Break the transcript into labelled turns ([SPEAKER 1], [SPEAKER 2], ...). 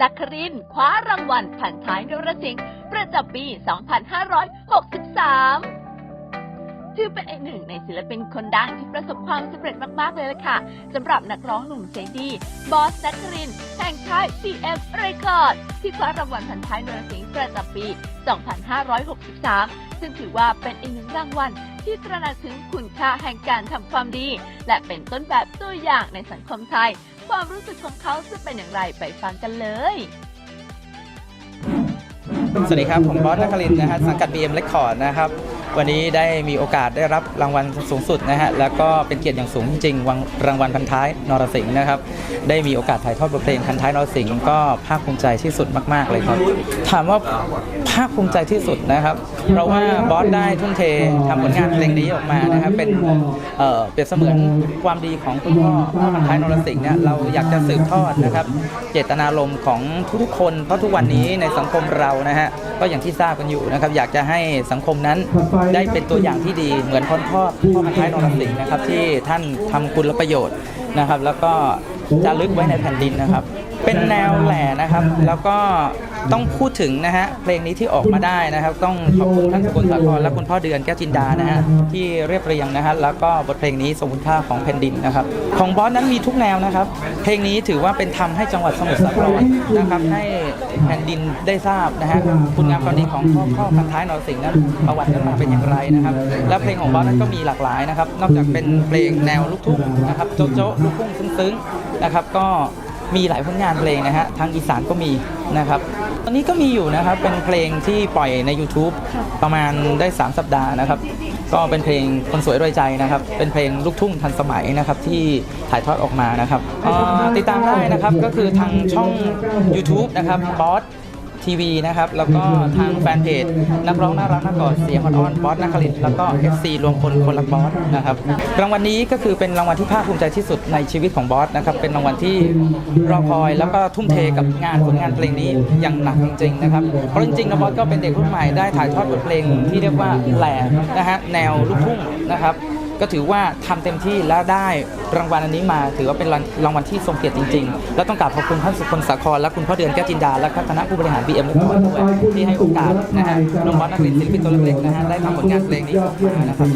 [SPEAKER 1] สักครินคว้ารางวัลพันท้ายนรสิงห์ประจำปี 2563ถือเป็นอีกหนึ่งในศิลปินคนดังที่ประสบความสำเร็จมาก ๆ เลยล่ะค่ะสำหรับนักร้องหนุ่มเสียงดี บอสนักริน แห่งค่าย CF Record ที่คว้ารางวัลพันท้ายนรสิงห์ประจำปี 2563 ซึ่งถือว่าเป็นอีกหนึ่งรางวัลที่ตระหนักถึงคุณค่าแห่งการทำความดี และเป็นต้นแบบตัวอย่างในสังคมไทย ความรู้สึกของเขาจะเป็นอย่างไรไปฟังกันเลย
[SPEAKER 2] สวัสดีครับ ผมบอสนักครินทร์นะฮะสังกัด BM Record นะครับ วันนี้ได้มีโอกาสได้รับรางวัลสูงสุดนะฮะแล้วก็เป็นเกียรติอย่างสูงจริงวังรางวัลพันท้ายนรสิงห์นะครับได้มีโอกาสถ่ายทอดบทเพลงพันท้ายนรสิงห์ก็ภาคภูมิใจที่สุดมากๆเลยครับ ถามว่าภาคภูมิใจที่สุดนะครับเพราะว่าบอสได้ทุ่มเททำผลงานเพลงนี้ออกมานะครับเป็นเอ่อเปรียบเสมือนความดีของคุณพ่อพ่อพันท้ายนรสิงห์เนี่ยเราอยากจะสืบทอดนะครับเจตนารมณ์ของทุกๆคนเพราะทุกวันนี้ในสังคมเรานะฮะก็อย่างที่ทราบกันอยู่นะครับอยากจะให้สังคมนั้นได้เป็นตัวอย่างที่ดีเหมือนพ่อพ่อพ่อพันท้ายนรสิงห์นะครับ ที่ท่านทำคุณประโยชน์นะครับ แล้วก็จะลึกไว้ในแผ่นดินนะครับ เป็นแนวแหล่นะครับ แล้วก็ต้องพูดถึงนะฮะเพลงนี้ที่ออกมาได้นะครับ ต้องขอบคุณท่านสกุลสาครและคุณพ่อเดือนแก้วจินดานะฮะที่เรียบเรียงนะฮะแล้วก็บทเพลงนี้ทรงคุณค่าของแผ่นดินนะครับ ของบอสนั้นมีทุกแนวนะครับ เพลงนี้ถือว่าเป็นธรรมให้จังหวัดสมุทรสาครนะครับให้แผ่นดินได้ทราบนะฮะคุณงามความดีของพ่อพ่อพันท้ายนรสิงห์นั้นประวัตินั้นมาเป็นอย่างไรนะครับ และเพลงของบอสนั้นก็มีหลากหลายนะครับ นอกจากเป็นเพลงแนวลูกทุ่งนะครับโจ๊ะโจ๊ะลูกทุ่งซึ้งๆนะครับก็ มีหลายผลงานเพลงนะฮะทางอีสานก็มีนะครับ ตอนนี้ก็มีอยู่นะครับเป็นเพลงที่ปล่อยใน YouTube ประมาณได้ 3 สัปดาห์นะครับ ก็เป็นเพลงคนสวยรวยใจนะครับ เป็นเพลงลูกทุ่งทันสมัยนะครับที่ถ่ายทอดออกมานะครับเอ่อติดตามได้นะครับก็คือทางช่อง YouTube นะครับบอส ทีวีนะครับ แล้วก็ทางแฟนเพจนักร้องน่ารักนักกอดเสียงอ่อนๆบอสนักคลินแล้วก็ FC รวมพลคนรักบอสนะครับรางวัลนี้ก็คือเป็นรางวัลที่ภาคภูมิใจที่สุดในชีวิตของบอสนะครับเป็นรางวัลที่รอคอยแล้วก็ทุ่มเทกับงานผลงานเพลงนี้อย่างหนักจริงๆนะครับเพราะจริงๆแล้วบอสก็เป็นเด็กรุ่นใหม่ได้ถ่ายทอดบทเพลงที่เรียกว่าแหล่นะฮะแนวลูกทุ่งนะครับ ก็ถือว่าทำเต็มที่แล้วได้รางวัลอันนี้มา ถือว่าเป็นรางวัลที่ทรงเกียรติจริง ๆ แล้วต้องกราบขอบคุณท่านสุคนสาครและคุณพ่อเดือนแก้วจินดาและคณะผู้บริหาร BM และด้วยที่ให้โอกาสนะฮะน้องบอสนักเรียนศิลปินตัวเล็กๆนะฮะได้ทำผลงานเพลงนี้ออกมานะครับ